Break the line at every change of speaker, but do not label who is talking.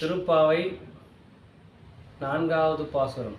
திருப்பாவை நான்காவது பாசுரம்.